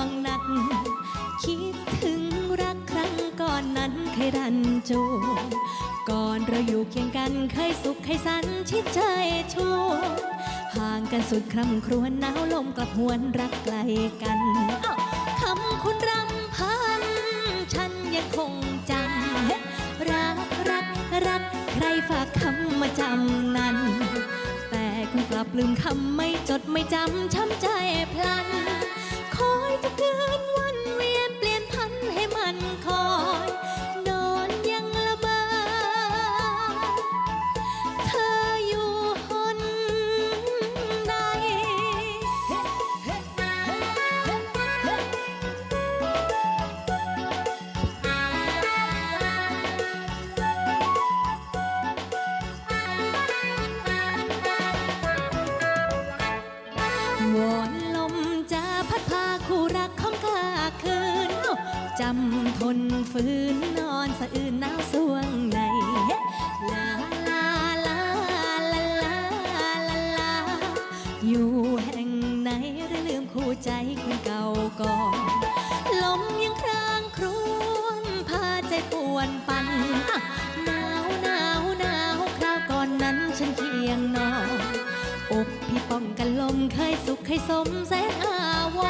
วงหนัก คิดถึงรักครั้งก่อนนั้นเคยรันโจูก่อนเราอยู่เคียงกันเคยสุขเคยสันชิดใจชั่วห่างกันสุดคร่ำครวญหนาวลมกลับหวนรักไกลกันคำคุณรำพัน ฉันยังคงจำรักรักรักใครฝากคำมาจำนั้น แต่คุณกลับลืมคำไม่จดไม่จำช้ำใจ คู่รักของข้าคืนเอ้าจำทนฝืนนอนสะอื่นหนาวสวงในลาลาลาลาลาลาลาอยู่แห่งไหนหรือลืมคู่ใจคนเก่าก่อนลมยังครางครวนพาใจปวนปั่นหนาวหนาวหนาวคราวก่อนนั้นฉันเคียงนอนอกพี่ป้องกันลมเคยสุขเคยสมแสนอาวรณ์ใจร้อ